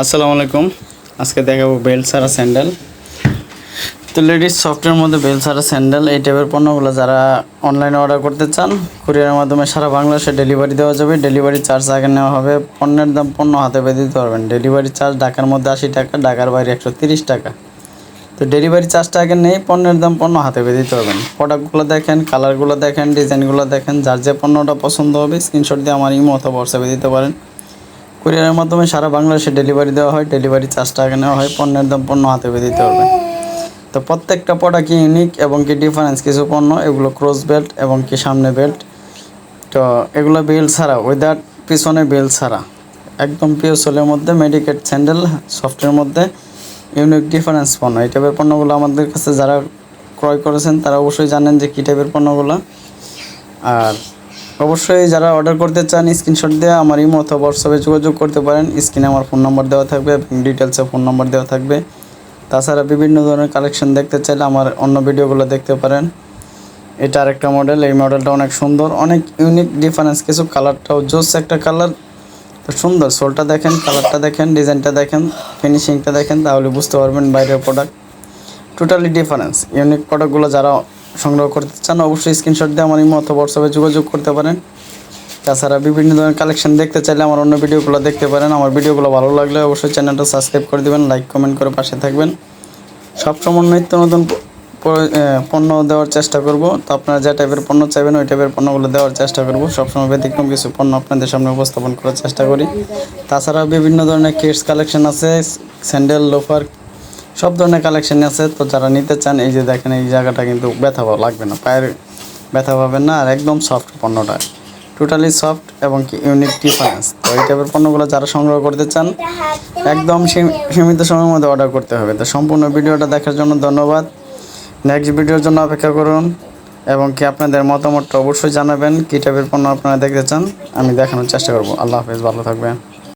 আসসালামু আলাইকুম। আজকে দেখাবো বেল্ট ছাড়া স্যান্ডেল। তো লেডিস সফটওয়্যার মধ্যে বেল্ট ছাড়া স্যান্ডেল, এই টাইপের পণ্যগুলো যারা অনলাইনে অর্ডার করতে চান কুরিয়ারের মাধ্যমে সারা বাংলাদেশে ডেলিভারি দেওয়া যাবে। ডেলিভারি চার্জ আগে নেওয়া হবে, পণ্যের দাম পণ্য হাতে পেয়ে দিতে পারবেন। ডেলিভারি চার্জ ঢাকার মধ্যে আশি টাকা, ঢাকার বাইরে একশো তিরিশ টাকা। তো ডেলিভারি চার্জটা আগে নেই, পণ্যের দাম পণ্য হাতে পেয়ে দিতে পারবেন। প্রোডাক্টগুলো দেখেন কালারগুলো দেখেন ডিজাইনগুলো দেখেন, যার যে পণ্যটা পছন্দ হবে স্ক্রিনশট দিয়ে আমার ইমো অথবা হোয়াটসঅ্যাপে দিতে পারেন। কুরিয়ারের মাধ্যমে সারা বাংলাদেশে ডেলিভারি দেওয়া হয় ডেলিভারি চার্জটা আগে নেওয়া হয়, পণ্যের দাম পণ্য হাতে দিতে হবে। তো প্রত্যেকটা প্রোডাক্ট ইউনিক এবং কি ডিফারেন্স কিছু পণ্য, এগুলো ক্রস বেল্ট এবং কি সামনে বেল্ট তো এগুলো বেল্ট ছাড়া উইদাউট পিছনে বেল্ট ছাড়া, একদম পিওর সোলের মধ্যে মেডিকেট স্যান্ডেল সফটের মধ্যে ইউনিক ডিফারেন্স পণ্য। এই টাইপের পণ্যগুলো আমাদের কাছে যারা ক্রয় করেছেন, তারা অবশ্যই জানেন যে কী টাইপের পণ্যগুলো। আর অবশ্যই যারা অর্ডার করতে চান স্ক্রিনশট দিয়ে আমার ইমো অথবা হোয়াটসঅ্যাপে যোগাযোগ করতে পারেন। স্ক্রিনে আমার ফোন নম্বর দেওয়া থাকবে এবং ডিটেলসে ফোন নম্বর দেওয়া থাকবে। তাছাড়া বিভিন্ন ধরনের কালেকশন দেখতে চাইলে আমার অন্য ভিডিওগুলো দেখতে পারেন। এটা আরেকটা মডেল এই মডেলটা অনেক সুন্দর। অনেক ইউনিক ডিফারেন্স কিছু কালারটাও জোস একটা কালার তো সুন্দর সোলটা দেখেন কালারটা দেখেন ডিজাইনটা দেখেন ফিনিশিংটা দেখেন, তাহলে বুঝতে পারবেন বাইরের প্রোডাক্ট টোটালি ডিফারেন্স ইউনিক প্রোডাক্টগুলো যারা সংগ্রহ করতে চান, অবশ্যই স্ক্রিনশট দিয়ে আমার ইমো অথবা হোয়াটসঅ্যাপে যোগাযোগ করতে পারেন। তাছাড়া বিভিন্ন ধরনের কালেকশন দেখতে চাইলে আমার অন্য ভিডিওগুলো দেখতে পারেন। আমার ভিডিওগুলো ভালো লাগলে অবশ্যই চ্যানেলটা সাবস্ক্রাইব করে দেবেন লাইক কমেন্ট করে পাশে থাকবেন। সবসময় নিত্য নতুন পণ্য দেওয়ার চেষ্টা করব। তো আপনারা যে টাইপের পণ্য চাইবেন, ওই টাইপের পণ্যগুলো দেওয়ার চেষ্টা করব। সবসময় ব্যতিক্রম কিছু পণ্য আপনাদের সামনে উপস্থাপন করার চেষ্টা করি। তাছাড়া বিভিন্ন ধরনের কিডস কালেকশন আছে স্যান্ডেল লোফার সব ধরনের কালেকশন আছে। তো যারা নিতে চান, এই যে দেখেন, এই জায়গাটা কিন্তু ব্যথা লাগবে না, পায়ের ব্যথা পাবেন না। আর একদম সফট পণ্যটা। টোটালি সফট এবং কি ইউনিক ডিফারেন্স তো এই টাইপের পণ্যগুলো যারা সংগ্রহ করতে চান, একদম সীম- সীমিত সময়ের মধ্যে অর্ডার করতে হবে। তো সম্পূর্ণ ভিডিওটা দেখার জন্য ধন্যবাদ। নেক্সট ভিডিওর জন্য অপেক্ষা করুন এবং কি আপনাদের মতামতটা অবশ্যই জানাবেন। কী টাইপের পণ্য আপনারা দেখতে চান, আমি দেখানোর চেষ্টা করব। আল্লাহ হাফেজ, ভালো থাকবেন।